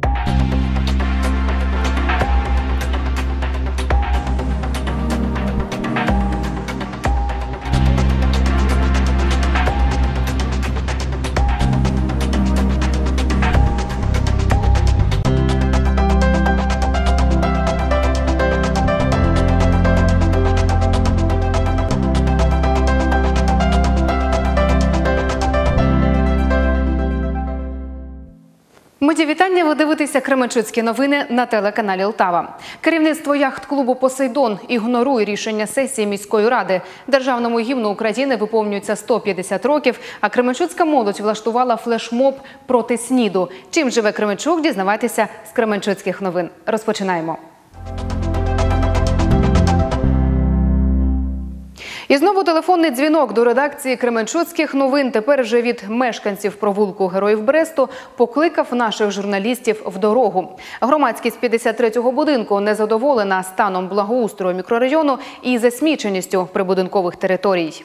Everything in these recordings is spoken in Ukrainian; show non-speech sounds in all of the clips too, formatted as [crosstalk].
you Ви дивитеся Кременчуцькі новини на телеканалі Лтава. Керівництво яхт-клубу Посейдон ігнорує рішення сесії міської ради. Державному гімну України виповнюється 150 років. А Кременчуцька молодь влаштувала флешмоб проти сніду. Чим живе Кременчук? Дізнавайтеся з Кременчуцьких новин. Розпочинаємо. І знову телефонний дзвінок до редакції Кременчуцьких новин. Тепер вже від мешканців провулку Героїв Бресту покликав наших журналістів в дорогу. Громадськість 53-го будинку незадоволена станом благоустрою мікрорайону і засміченістю прибудинкових територій.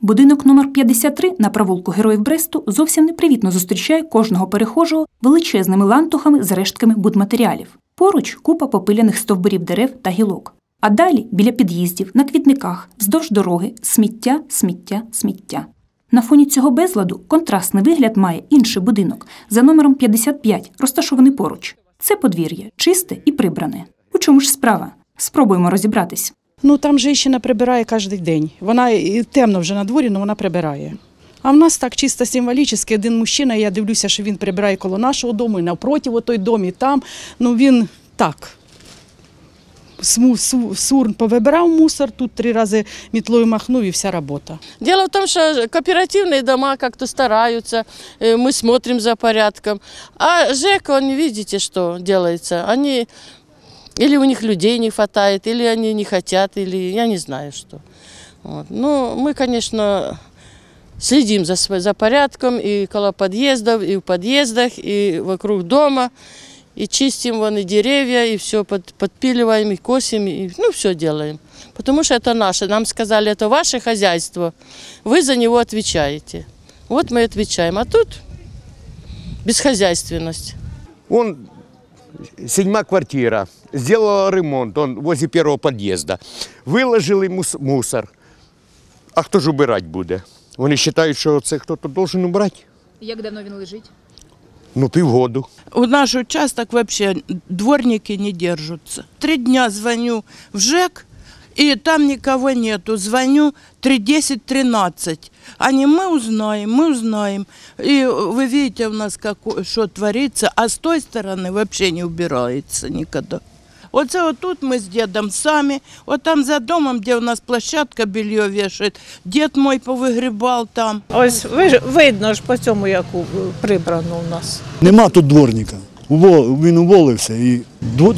Будинок номер 53 на провулку Героїв Бресту зовсім непривітно зустрічає кожного перехожого величезними лантухами з рештками будматеріалів. Поруч купа попиляних стовбурів дерев та гілок. А далі біля під'їздів, на квітниках, вздовж дороги сміття, сміття, сміття. На фоні цього безладу контрастний вигляд має інший будинок за номером 55, розташований поруч. Це подвір'я чисте і прибране. У чому ж справа? Спробуємо розібратись. Ну там жінка прибирає кожен день. Вона темно вже на дворі, але вона прибирає. А в нас так чисто символічно, один мужчина, я дивлюся, що він прибирає коло нашого дому, і навпроти той дом, там. Ну він так. Сурн повибирав мусор, тут три рази мітлою махнув і вся робота. Дело в том, что кооперативные дома как-то стараются, э, мы смотрим за порядком. А ЖЭК, он, видите, что делается. Они или у них людей не хватает, или они не хотят, или я не знаю что. Вот. Ну, мы, конечно, следим за, за порядком и около подъездов, и в подъездах, и вокруг дома. И чистим вон и деревья, и все под, подпиливаем, и косим, и, ну, все делаем. Потому что это наше. Нам сказали, это ваше хозяйство, вы за него отвечаете. Вот мы и отвечаем. А тут бесхозяйственность. Он седьмая квартира, сделала ремонт, он возле первого подъезда. Виложили мус- мусор. А хто ж убирати буде? Вони вважають, що це хтось должен убрати. Як давно він лежить? Ну, півгоду. У наш участок вообще дворники не держатся. Три дня звоню в ЖЭК, и там никого нету. Звоню 3.10-13. Они, мы узнаем, мы узнаем. И вы видите у нас, как, что творится, а с той стороны вообще не убирается никогда. Оце отут ми з дідом самі, от там за домом, де у нас площадка белье вішають, дід мой повигрібав там. Ось ви ж- видно ж по цьому, як прибрано у нас. Нема тут дворника. Він уволився і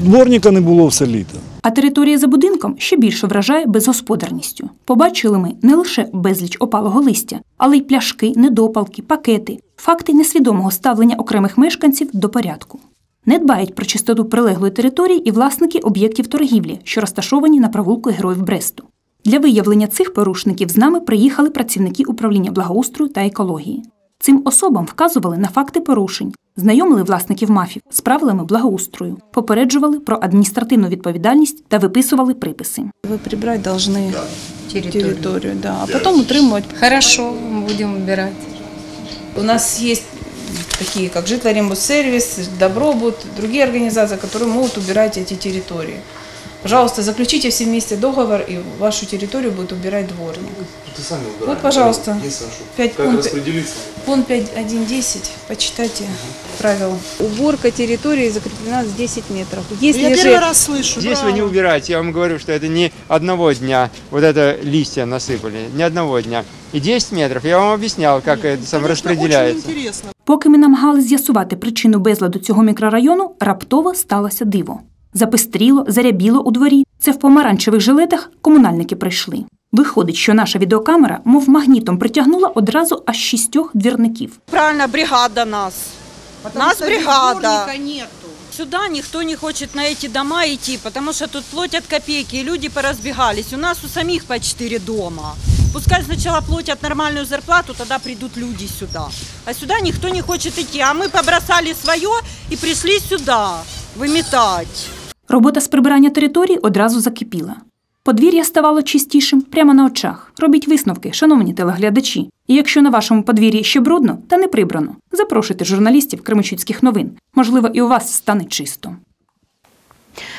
дворника не було все літо. А територія за будинком ще більше вражає безгосподарністю. Побачили ми не лише безліч опалого листя, але й пляшки, недопалки, пакети, факти несвідомого ставлення окремих мешканців до порядку Не дбають про чистоту прилеглої території і власники об'єктів торгівлі, що розташовані на провулку Героїв Бресту. Для виявлення цих порушників з нами приїхали працівники управління благоустрою та екології. Цим особам вказували на факти порушень, знайомили власників мафів з правилами благоустрою, попереджували про адміністративну відповідальність та виписували приписи. Вы прибрать должны Территорию. территорию, да, а потом утримывать. Хорошо, будем убирать. У нас есть такие, как Житлорембудсервис, Добробут, другие организации, которые могут убирать эти территории. Пожалуйста, заключите все вместе договор, и вашу территорию будет убирать дворник. Вот, пожалуйста, 5 пункт, пункт 5.1.10, почитайте правила. Уборка территории закреплена с 10 метров. Если Я же первый раз слышу. Здесь вы не убираете, я вам говорю, что это не одного дня, вот это листья насыпали, не одного дня. И 10 метров, я вам объяснял, как это сам распределяется. Поки ми намагались з'ясувати причину безладу цього мікрорайону, раптово сталося диво. Запестріло, зарябіло у дворі. Це в помаранчевих жилетах комунальники прийшли. Виходить, що наша відеокамера, мов магнітом, притягнула одразу аж шістьох двірників. Правильно, бригада нас. нас бригада. Сюда никто не хочет на эти дома идти, потому что тут платят копейки, и люди поразбегались. У нас у самих по четыре дома. Пускай сначала платят нормальную зарплату, тогда придут люди сюда. А сюда никто не хочет идти. А мы побросали свое и пришли сюда выметать. Робота з прибирання території одразу закипіла. Подвір'я ставало чистішим прямо на очах. Робіть висновки, шановні телеглядачі. І якщо на вашому подвір'ї ще брудно та не прибрано, запрошуйте журналістів Кременчуцьких новин. Можливо, і у вас стане чисто.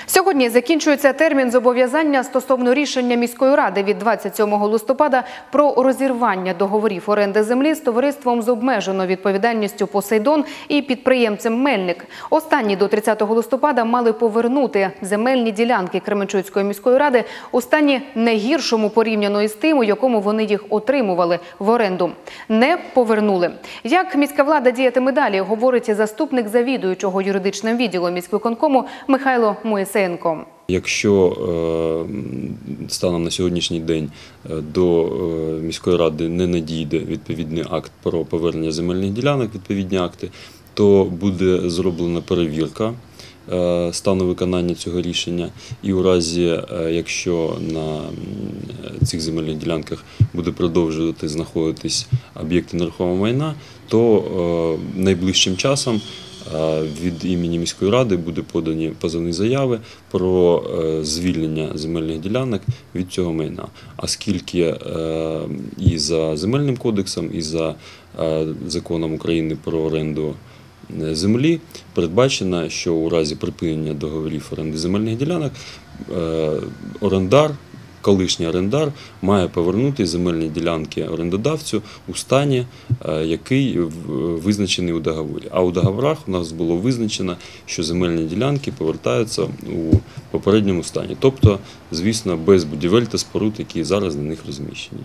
Сьогодні закінчується термін зобов'язання стосовно рішення міської ради від 27 листопада про розірвання договорів оренди землі з товариством з обмеженою відповідальністю Посейдон і підприємцем Мельник. Останні до 30 листопада мали повернути земельні ділянки Кременчуцької міської ради у стані не гіршому порівняно із тим, у якому вони їх отримували в оренду. Не повернули. Як міська влада діятиме далі, говорить заступник завідуючого юридичним відділом міськвиконкому Михайло Моїсеєнко. Якщо е, станом на сьогоднішній день е, до е, міської ради не надійде відповідний акт про повернення земельних ділянок, відповідні акти, то буде зроблена перевірка стану виконання цього рішення. І у разі, якщо на цих земельних ділянках буде продовжувати знаходитись об'єкти нерухомого майна, то найближчим часом від імені міської ради буде подані позовні заяви про е, звільнення земельних ділянок від цього майна. Оскільки е, і за земельним кодексом, і за е, законом України про оренду землі передбачено, що у разі припинення договорів оренди земельних ділянок орендар. Колишній орендар має повернути земельні ділянки орендодавцю у стані, е, який визначений у договорі. А у договорах у нас було визначено, що земельні ділянки повертаються у попередньому стані, тобто, звісно, без будівель та споруд, які зараз на них розміщені.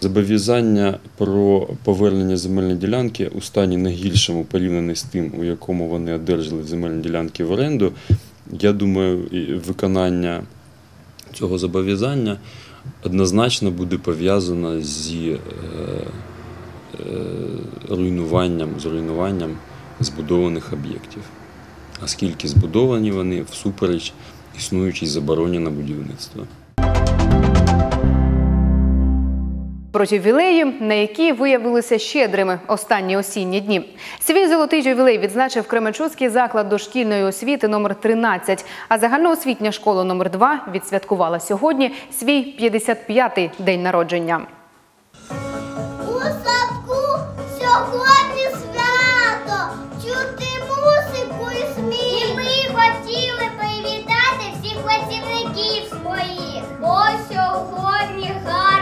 Зобов'язання про повернення земельної ділянки у стані не гіршому порівняно з тим, у якому вони одержали земельні ділянки в оренду. Я думаю, виконання цього зобов'язання однозначно буде пов'язано зі е, е, руйнуванням, з руйнуванням збудованих об'єктів, оскільки збудовані вони всупереч існуючій забороні на будівництво. Про ювілеї, на які виявилися щедрими останні осінні дні. Свій золотий ювілей відзначив Кременчуцький заклад дошкільної освіти номер 13, а загальноосвітня школа номер 2 відсвяткувала сьогодні свій 55-й день народження. У садку сьогодні свято, чути музику і сміх. І ми хотіли привітати всіх працівників своїх. Бо сьогодні гарне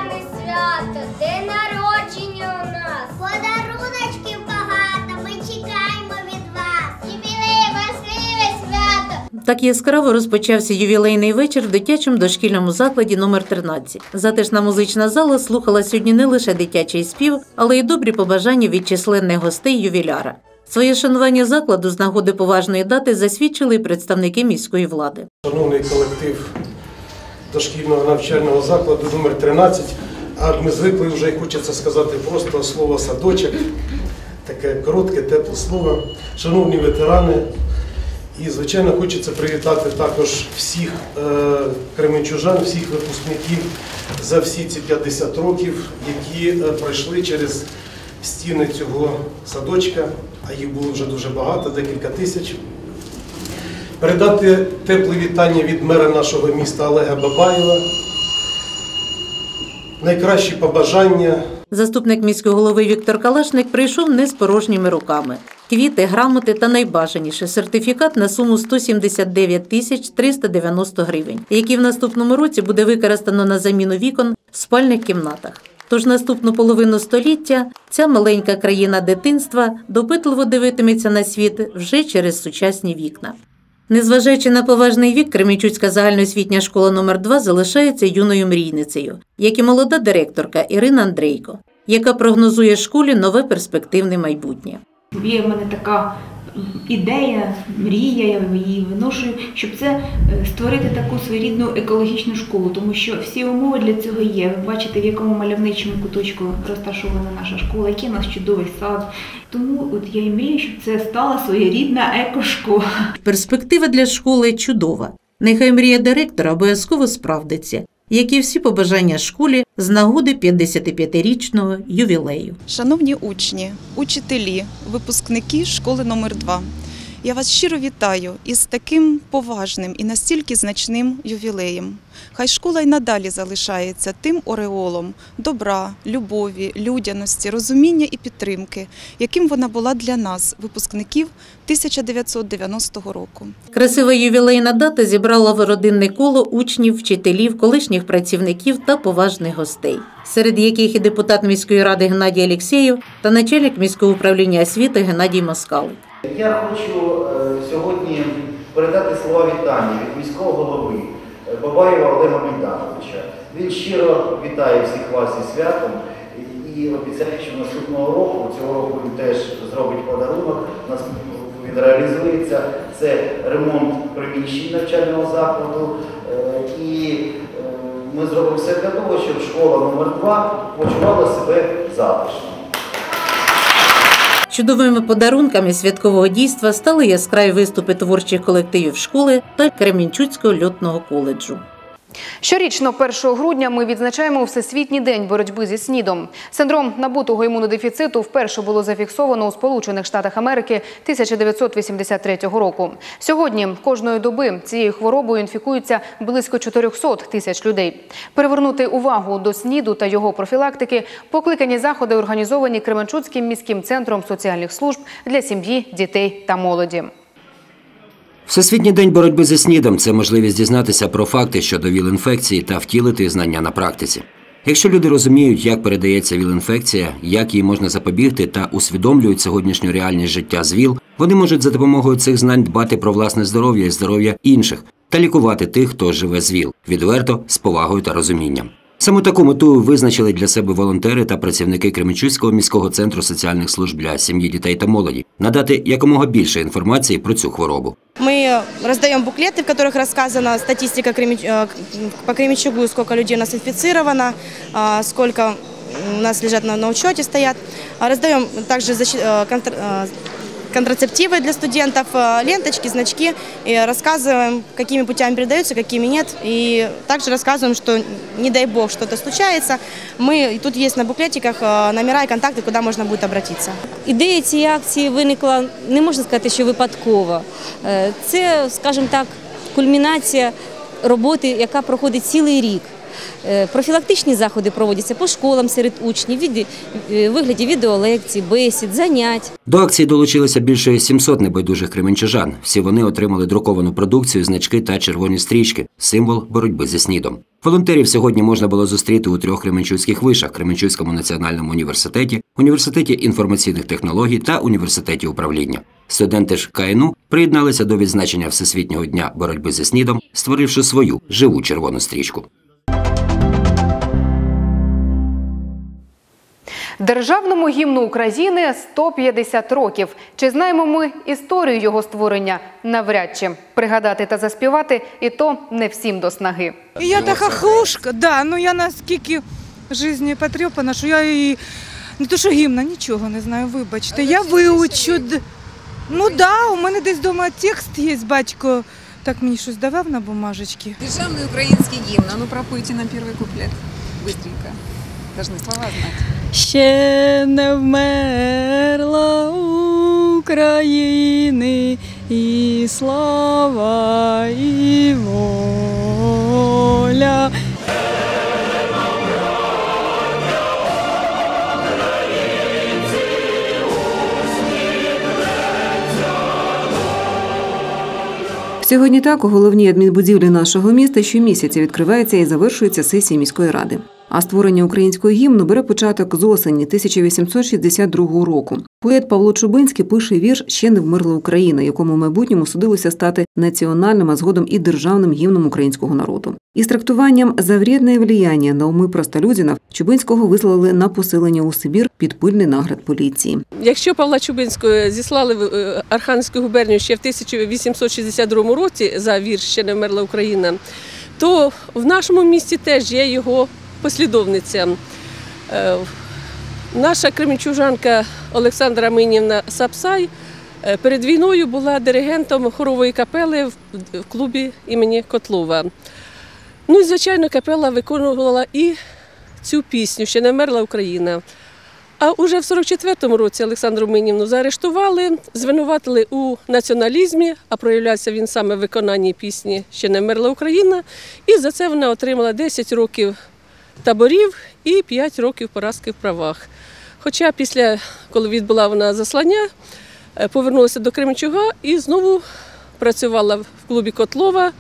свято, день народження у нас. Подаруночків багато, ми чекаємо від вас. Юбілей, важливе свято. Так яскраво розпочався ювілейний вечір в дитячому дошкільному закладі номер 13 Затишна музична зала слухала сьогодні не лише дитячий спів, але й добрі побажання від численних гостей ювіляра. Своє шанування закладу з нагоди поважної дати засвідчили й представники міської влади. Шановний колектив дошкільного навчального закладу номер 13 а ми звикли вже і хочеться сказати просто слово садочок, таке коротке, тепле слово. Шановні ветерани, і, звичайно, хочеться привітати також всіх е, кременчужан, всіх випускників за всі ці 50 років, які е, пройшли через стіни цього садочка, а їх було вже дуже багато, декілька тисяч. Передати тепле вітання від мера нашого міста Олега Бабаєва. Найкращі побажання Заступник міського голови Віктор Калашник прийшов не з порожніми руками. Квіти, грамоти та найбажаніше сертифікат на суму 179 тисяч 390 гривень, який в наступному році буде використано на заміну вікон в спальних кімнатах. Тож наступну половину століття ця маленька країна дитинства допитливо дивитиметься на світ вже через сучасні вікна. Незважаючи на поважний вік, Кремічуцька загальноосвітня школа номер 2 залишається юною мрійницею, як і молода директорка Ірина Андрейко, яка прогнозує школі нове перспективне майбутнє. Є в мене така ідея, мрія, я її виношую, щоб це е, створити таку своєрідну екологічну школу, тому що всі умови для цього є. Ви бачите, в якому мальовничому куточку розташована наша школа, який у нас чудовий сад. Тому от я і мрію, щоб це стала своєрідна екошкола. Перспектива для школи чудова. Нехай мрія директора обов'язково справдиться. Як і всі побажання школі з нагоди 55-річного ювілею. Шановні учні, учителі, випускники школи номер 2 я вас щиро вітаю із таким поважним і настільки значним ювілеєм. Хай школа й надалі залишається тим ореолом добра, любові, людяності, розуміння і підтримки, яким вона була для нас, випускників 1990 року. Красива ювілейна дата зібрала в родинне коло учнів, вчителів, колишніх працівників та поважних гостей, серед яких і депутат міської ради Геннадій Алєксєєв та начальник міського управління освіти Геннадій Москал. Я хочу е, сьогодні передати слова вітання від міського голови е, Бабаєва Олега Майдановича. Він щиро вітає всіх вас із святом і обіцяє, що наступного року, цього року він теж зробить подарунок, він реалізується. Це ремонт приміщень навчального закладу. Е, І ми зробимо все для того, щоб школа номер 2 почувала себе затишно. Чудовими подарунками святкового дійства стали яскраві виступи творчих колективів школи та Кремінчуцького льотного коледжу. Щорічно 1 грудня ми відзначаємо Всесвітній день боротьби зі СНІДом. Синдром набутого імунодефіциту вперше було зафіксовано у Сполучених Штатах Америки 1983 року. Сьогодні кожної доби цією хворобою інфікуються близько 400 тисяч людей. Перевернути увагу до СНІДу та його профілактики покликані заходи організовані Кременчуцьким міським центром соціальних служб для сім'ї, дітей та молоді. Всесвітній день боротьби зі СНІДом це можливість дізнатися про факти щодо ВІЛ-інфекції та втілити знання на практиці. Якщо люди розуміють, як передається ВІЛ-інфекція, як їй можна запобігти та усвідомлюють сьогоднішню реальність життя з ВІЛ, вони можуть за допомогою цих знань дбати про власне здоров'я і здоров'я інших та лікувати тих, хто живе з ВІЛ, відверто, з повагою та розумінням. Саме таку мету визначили для себе волонтери та працівники Кременчуцького міського центру соціальних служб для сім'ї, дітей та молоді надати якомога більше інформації про цю хворобу. Мы раздаем буклеты, в которых рассказана статистика Кременч- э, по Кременчугу, сколько людей у нас инфицировано, а, сколько у нас лежат на, на учете, стоят. А Раздаем также защи- э, контр- э, контрацептивы для студентов, э, ленточки, значки. И рассказываем, какими путями передаются, какими нет. И также рассказываем, что не дай бог что-то случается. Мы, и тут есть на буклетиках э, номера и контакты, куда можно будет обратиться. Ідея цієї акції виникла, не можна сказати, що випадково. Е, Це, скажімо так, кульмінація роботи, яка проходить цілий рік. Е, Профілактичні заходи проводяться по школам серед учнів, від- е, вигляді відеолекцій, бесід, занять. До акції долучилося більше 700 небайдужих кременчужан. Всі вони отримали друковану продукцію, значки та червоні стрічки символ боротьби зі снідом. Волонтерів сьогодні можна було зустріти у трьох кременчуцьких вишах: Кременчуцькому національному університеті, університеті інформаційних технологій та університеті управління. Студенти ж КНУ приєдналися до відзначення Всесвітнього дня боротьби зі снідом, створивши свою живу червону стрічку. Державному гімну України 150 років. Чи знаємо ми історію його створення? Навряд чи пригадати та заспівати, і то не всім до снаги. І я така хлушка, да, ну я наскільки в житті потрепана, що я і не то, що гімна, нічого не знаю, вибачте. Я виучу. д- Ну так, да, у мене десь вдома текст є, батько так мені щось давав на бумажечки. Державный украинский гимн. А ну пропойте нам первый куплет. Быстренько. Должны слова знать. Ще не вмерла України і слава, і воля. Сьогодні так у головній адмінбудівлі нашого міста щомісяця відкривається і завершується сесія міської ради. А створення українського гімну бере початок з осені 1862 року. Поет Павло Чубинський пише вірш Ще не вмерла Україна, якому в майбутньому судилося стати національним, а згодом і державним гімном українського народу. Із трактуванням за вредне влияння на уми простолюдинів Чубинського вислали на поселення у Сибір під пильний нагляд поліції. Якщо Павла Чубинського зіслали в е, Архангельську губернію ще в 1862 році за вірш Ще не вмерла Україна, то в нашому місті теж є його послідовниця. Наша кременчужанка Олександра Минівна Сапсай е, перед війною була диригентом хорової капели в в клубі імені Котлова. Ну і звичайно, капела виконувала і цю пісню Ще не вмерла Україна. А уже в 44-му році Олександру Минівну заарештували, звинуватили у націоналізмі, а проявлявся він саме в виконанні пісні Ще не вмерла Україна. І за це вона отримала 10 років таборів і 5 років поразки в правах. Хоча після, коли відбула вона заслання, е, повернулася до Кременчуга і знову працювала в клубі Котлова,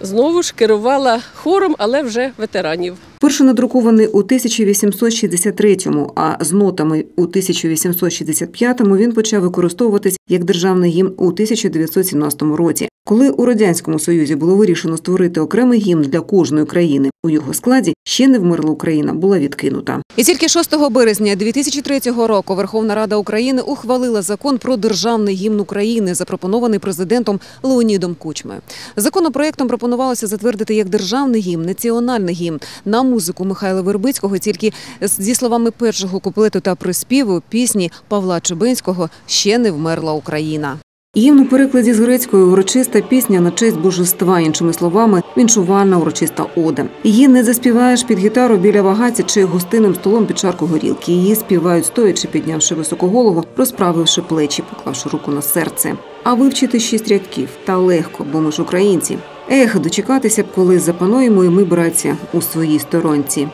знову ж керувала хором, але вже ветеранів. Перший надрукований у 1863-му, а з нотами у 1865-му він почав використовуватись як державний гімн у 1917 році. Коли у радянському союзі було вирішено створити окремий гімн для кожної країни, у його складі ще не вмерла Україна була відкинута. І тільки 6 березня 2003 року Верховна Рада України ухвалила закон про державний гімн України, запропонований президентом Леонідом Кучмою. Законопроектом пропонувалося затвердити як державний гімн, національний гімн на музику Михайла Вербицького, тільки зі словами першого куплету та приспіву пісні Павла Чебинського Ще не вмерла Україна. Гімн у перекладі з грецької урочиста пісня на честь божества, іншими словами, віншувальна урочиста ода. Її не заспіваєш під гітару біля вагаці чи гостинним столом під чарку горілки. Її співають стоячи, піднявши високу голову, розправивши плечі, поклавши руку на серце. А вивчити шість рядків та легко, бо ми ж українці. Ех, дочекатися б, коли запануємо і ми, браття, у своїй сторонці.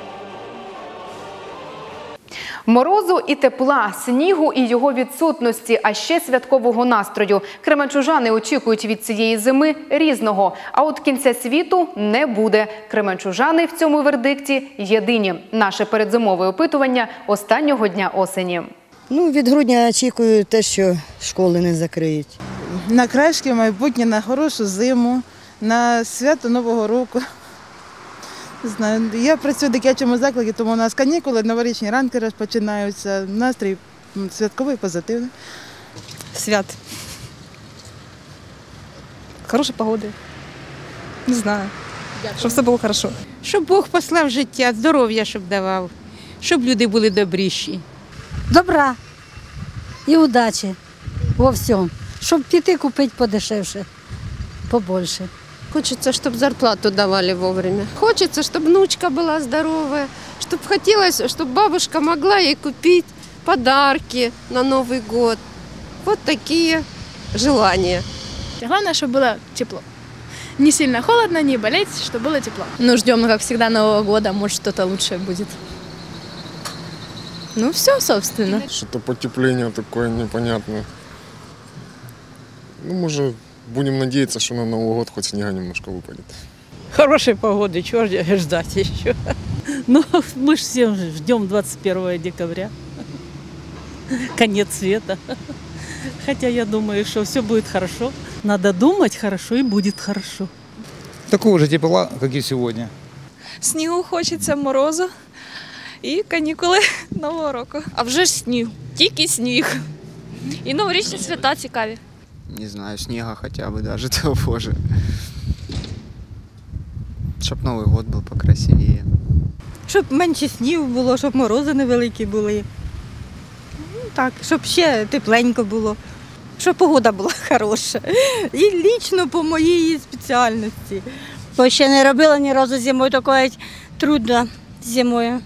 Морозу і тепла, снігу і його відсутності, а ще святкового настрою. Кременчужани очікують від цієї зими різного. А от кінця світу не буде. Кременчужани в цьому вердикті єдині. Наше передзимове опитування останнього дня осені. Ну, від грудня очікую те, що школи не закриють. на краще майбутнє, на хорошу зиму, на свято Нового року. Не знаю, я працюю в дитячому закладі, тому у нас канікули, новорічні ранки розпочинаються. Настрій святковий, позитивний. Свят. Хорошої погоди. Не знаю. Щоб все було хорошо. Щоб Бог послав життя, здоров'я, щоб давав, щоб люди були добріші. Добра і удачі во всьому. Щоб піти купити подешевше, побольше. Хочется, чтобы зарплату давали вовремя. Хочется, чтобы внучка была здоровая, чтобы хотелось, чтобы бабушка могла ей купить подарки на Новый год. Вот такие желания. Главное, чтобы было тепло. Не сильно холодно, не болеть, чтобы было тепло. Ну, ждем, как всегда, Нового года. Может, что-то лучшее будет. Ну, все, собственно. Что-то потепление такое непонятное. Ну, может, будем надеяться, что на Новый год хоть снега немножко выпадет. Хорошей погоды, чего ж- [laughs] ждать еще? Ну, мы же все ждем 21 декабря. Конец света. Хотя я думаю, что все будет хорошо. Надо думать хорошо и будет хорошо. Такого же тепла, как и сегодня. Снігу хочеться, морозу і канікули [laughs] Нового року. А вже ж сніг, тільки сніг. І новорічні свята цікаві. Не знаю, снега хотя бы даже [laughs] того же. Чтоб Новый год был покрасивее. Щоб менше снігу було, щоб морози невеликі були. Ну, Так, щоб ще тепленько було, щоб погода була [laughs] хороша. І лічно по моїй спеціальності. Бо ще не робила ні разу зимою, такое трудно зимою.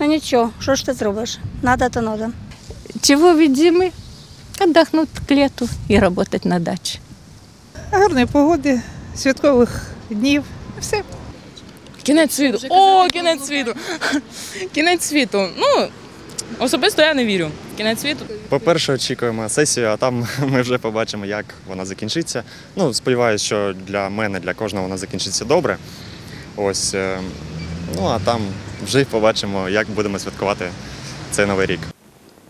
Ну нічого, що ж ти зробиш? Надо то надо. Чего від зимы? Отдохнуть к лету и работать на даче. Гарної погоди, святкових днів. Все. Кінець світу. О, кінець світу. [laughs] Кінець світу. Ну, особисто я не вірю. Кінець світу. По-перше, очікуємо сесію, а там [laughs] ми вже побачимо, як вона закінчиться. Ну, сподіваюся, що для мене, для кожного вона закінчиться добре. Ось. е, Ну, а там вже й побачимо, як будемо святкувати цей новий рік.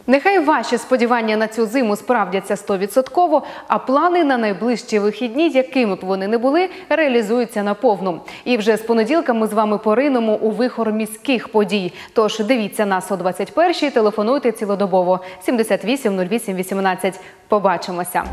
Нехай ваші сподівання на цю зиму справдяться стовідсотково, а плани на найближчі вихідні, якими б вони не були, реалізуються наповну. І вже з понеділка ми з вами поринемо у вихор міських подій. Тож дивіться нас о 21-й, телефонуйте цілодобово 78 08 18. Побачимося.